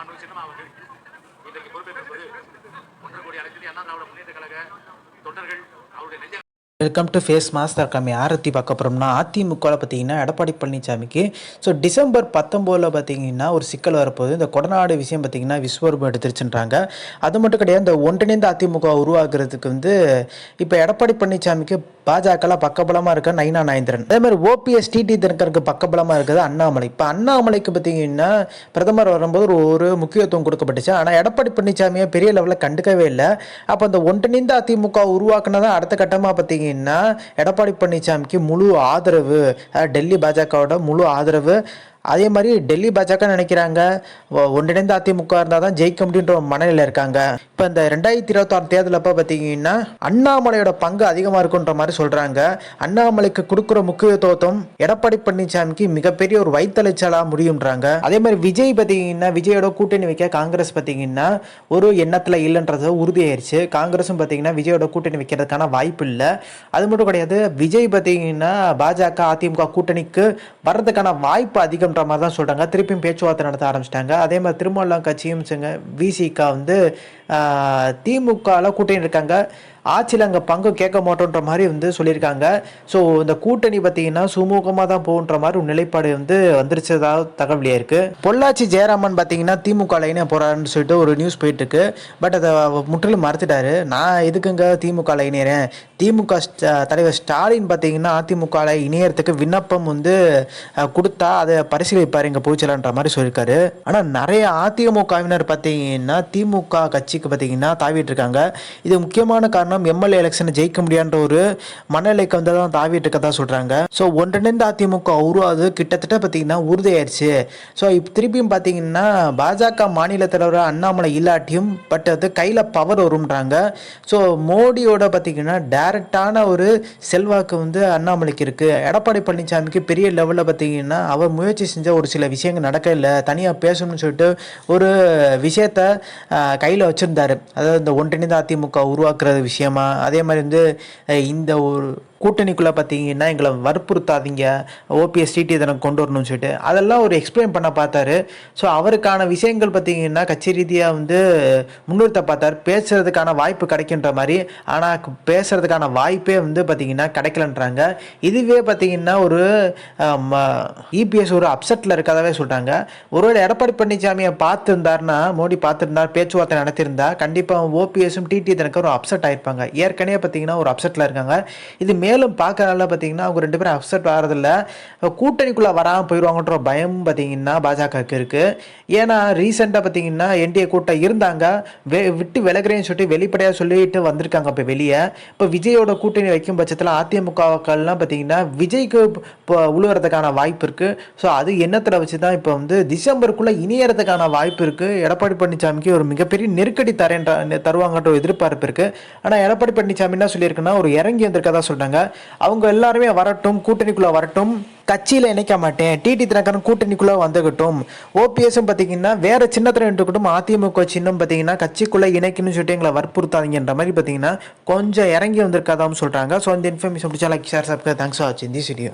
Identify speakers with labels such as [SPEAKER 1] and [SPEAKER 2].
[SPEAKER 1] மாண்பு சின்னமா அவர்கள் இன்றைக்கு பொறுப்பேற்ற போது கோடி அனைத்து அண்ணா திராவிட முன்னேற்ற கழக தொண்டர்கள் அவருடைய நெஞ்ச
[SPEAKER 2] வெல்கம் டு ஃபேஸ் மாஸ்டர் கம்மி ஆரத்தி பார்க்க போகிறோம்னா அதிமுகவில் பார்த்தீங்கன்னா எடப்பாடி பழனிசாமிக்கு ஸோ டிசம்பர் பத்தொம்போதில் பார்த்தீங்கன்னா ஒரு சிக்கல் வரப்போகுது. இந்த கொடநாடு விஷயம் பார்த்தீங்கன்னா விஸ்வரூபம் எடுத்துருச்சுன்றாங்க. அது மட்டும் கிடையாது இந்த ஒன்றிணைந்த அதிமுக உருவாக்குறதுக்கு வந்து இப்போ எடப்பாடி பழனிசாமிக்கு பாஜகலாம் பக்கபலமாக இருக்க நைனா நாயந்திரன். அதே மாதிரி ஓபிஎஸ் டிடி தினகருக்கு பக்கபலமாக இருக்குது அண்ணாமலை. இப்போ அண்ணாமலைக்கு பார்த்தீங்கன்னா பிரதமர் வரும்போது ஒரு ஒரு முக்கியத்துவம் கொடுக்கப்பட்டுச்சு. ஆனால் எடப்பாடி பழனிசாமியை பெரிய லெவலில் கண்டுக்கவே இல்லை. அப்போ அந்த ஒன்றிணைந்த அதிமுக உருவாக்குனதான் அடுத்த கட்டமாக பார்த்தீங்கன்னா எடப்பாடி பழனிசாமிக்கு முழு ஆதரவு டெல்லி பாஜகவோட முழு ஆதரவு. அதே மாதிரி டெல்லி பாஜக நினைக்கிறாங்க ஒன்றிணைந்த அதிமுக இருந்தால் தான் ஜெயிக்க முடியுன்ற ஒரு மனநிலையில் இருக்காங்க. இப்போ இந்த ரெண்டாயிரத்தி இருபத்தாறு தேர்தல் அப்போ பார்த்தீங்கன்னா அண்ணாமலையோட பங்கு அதிகமாக இருக்குன்ற மாதிரி சொல்கிறாங்க அண்ணாமலைக்கு கொடுக்குற முக்கியத்துவம் எடப்பாடி பழனிசாமிக்கு மிகப்பெரிய ஒரு வைத்தலைச்சலாக முடியுன்றாங்க அதே மாதிரி விஜய் பார்த்தீங்கன்னா விஜயோட கூட்டணி வைக்க காங்கிரஸ் பார்த்தீங்கன்னா ஒரு எண்ணத்தில் இல்லைன்றது உறுதியாயிருச்சு. காங்கிரஸும் பார்த்தீங்கன்னா விஜயோட கூட்டணி வைக்கிறதுக்கான வாய்ப்பு இல்லை. அது மட்டும் கிடையாது விஜய் பார்த்தீங்கன்னா பாஜக அதிமுக கூட்டணிக்கு வர்றதுக்கான வாய்ப்பு அதிகம்ன்ற மாதிரி தான் சொல்கிறாங்க திருப்பியும் பேச்சுவார்த்தை நடத்த ஆரம்பிச்சிட்டாங்க. அதே மாதிரி திருமாவளவன் கட்சியும் விசிகா வந்து திமுகவில் கூட்டணி இருக்காங்க. ஆட்சியில் அங்கே பங்கு கேட்க மாட்டோன்ற மாதிரி வந்து சொல்லியிருக்காங்க. ஸோ இந்த கூட்டணி பார்த்தீங்கன்னா சுமூகமாக தான் போகுன்ற மாதிரி ஒரு நிலைப்பாடு வந்து வந்துருச்சதாக தகவலியாக இருக்குது பொள்ளாச்சி ஜெயராமன் பார்த்தீங்கன்னா திமுக லைனே போகிறாருன்னு சொல்லிட்டு ஒரு நியூஸ் போயிட்டுருக்கு. பட் அதை முற்றிலும் மறுத்துட்டாரு. நான் எதுக்குங்க திமுக லைனேறேன் திமுக தலைவர் ஸ்டாலின் பார்த்தீங்கன்னா அதிமுக இணையறதுக்கு விண்ணப்பம் வந்து கொடுத்தா அதை பரிசீலிப்பார் இங்கே போச்சலான்ற மாதிரி சொல்லியிருக்காரு. ஆனால் நிறைய அதிமுகவினர் பார்த்தீங்கன்னா திமுக கட்சிக்கு பார்த்தீங்கன்னா தாவிட்டு இருக்காங்க. இது முக்கியமான காரணம் எம்எல்ஏ எலெக்ஷனை ஜெயிக்க முடியான்ற ஒரு மனநிலைக்கு வந்து தான் தாவிட்டு இருக்கதா சொல்கிறாங்க ஸோ ஒன்றிணைந்த அதிமுக உருவாது கிட்டத்தட்ட பார்த்தீங்கன்னா உறுதியாயிருச்சு. ஸோ இப்போ திருப்பியும் பார்த்தீங்கன்னா பாஜக மாநில தலைவர் அண்ணாமலை இல்லாட்டியும் பட் அது கையில் பவர் வரும்ன்றாங்க. ஸோ மோடியோட பார்த்தீங்கன்னா டைரக்டான ஒரு செல்வாக்கு வந்து அண்ணாமலைக்கு இருக்குது எடப்பாடி பழனிசாமிக்கு பெரிய லெவலில் பார்த்தீங்கன்னா அவர் முயற்சி செஞ்ச ஒரு சில விஷயங்கள் நடக்க இல்லை. தனியாக பேசணும்னு சொல்லிட்டு ஒரு விஷயத்த கையில் வச்சுருந்தாரு. அதாவது இந்த ஒன்றிணைந்த அதிமுக உருவாக்குறது விஷயம் அதே மாதிரி வந்து இந்த ஒரு கூட்டணிக்குள்ளே பார்த்தீங்கன்னா எங்களை வற்புறுத்தாதீங்க. ஓபிஎஸ் டிடி இதனை கொண்டு வரணும்னு சொல்லிட்டு. அதெல்லாம் ஒரு எக்ஸ்பிளைன் பண்ண பார்த்தாரு. ஸோ அவருக்கான விஷயங்கள் பார்த்தீங்கன்னா கட்சி ரீதியாக வந்து முன்னிறுத்த பார்த்தார். பேசுறதுக்கான வாய்ப்பு கிடைக்கின்ற மாதிரி. ஆனால் பேசுறதுக்கான வாய்ப்பே வந்து பார்த்தீங்கன்னா கிடைக்கலன்றாங்க. இதுவே பார்த்தீங்கன்னா ஒரு இபிஎஸ் ஒரு அப்செட்டில் இருக்கதாவே சொல்கிறாங்க ஒருவேளை எடப்பாடி பழனிசாமியை பார்த்துருந்தாருன்னா மோடி பார்த்துருந்தார் பேச்சுவார்த்தை நடத்தியிருந்தா கண்டிப்பாக ஓபிஎஸும் டிடி தனக்கு ஒரு அப்செட் ஆயிருப்பாங்க. ஏற்கனவே பார்த்தீங்கன்னா ஒரு அப்செட்டில் இருக்காங்க. இது மே மேலும் பார்க்கறதால பார்த்தீங்கன்னா அவங்க ரெண்டு பேரும் அப்செட் ஆகிறதில்ல கூட்டணிக்குள்ளே வராமல் போயிடுவாங்கன்ற பயம் பார்த்தீங்கன்னா பாஜகவுக்கு இருக்குது ஏன்னா ரீசெண்டாக பார்த்தீங்கன்னா என்டிஏ கூட்டம் இருந்தாங்க. வெ விட்டு விலகுறேன்னு சொல்லிட்டு வெளிப்படையாக சொல்லிட்டு வந்திருக்காங்க இப்போ வெளியே. இப்போ விஜயோட கூட்டணி வைக்கும் பட்சத்தில் அதிமுகக்கள்லாம் பார்த்தீங்கன்னா விஜய்க்கு இப்போ உழுவுறதுக்கான வாய்ப்பு இருக்குது ஸோ அது எண்ணத்தில் வச்சு தான் இப்போ வந்து டிசம்பருக்குள்ளே இணையறதுக்கான வாய்ப்பு இருக்குது எடப்பாடி பழனிசாமிக்கு ஒரு மிகப்பெரிய நெருக்கடி தரேன்ற தருவாங்கன்ற ஒரு எதிர்பார்ப்பு இருக்குது ஆனால் எடப்பாடி பழனிசாமி என்ன சொல்லியிருக்குன்னா ஒரு இறங்கி வந்திருக்கதா சொல்கிறாங்க அவங்க எல்லாருமே வரட்டும் கூட்டணிக்குள்ளே வரட்டும். கட்சியில் இணைக்க மாட்டேன். டிடி தினகரன் கூட்டணிக்குள்ளே வந்துக்கட்டும். ஓபிஎஸும் பார்த்தீங்கன்னா வேற சின்னத்தில் இருக்கட்டும் அதிமுக சின்னம் பார்த்தீங்கன்னா கட்சிக்குள்ளே இணைக்கணும்னு சொல்லிட்டு எங்களை வற்புறுத்தாதீங்கன்ற மாதிரி பார்த்தீங்கன்னா கொஞ்சம் இறங்கி வந்திருக்காதான்னு சொல்கிறாங்க ஸோ இந்த இன்ஃபர்மேஷன் பிடிச்சா like share subscribe thanks for வாட்சிங் திஸ் வீடியோ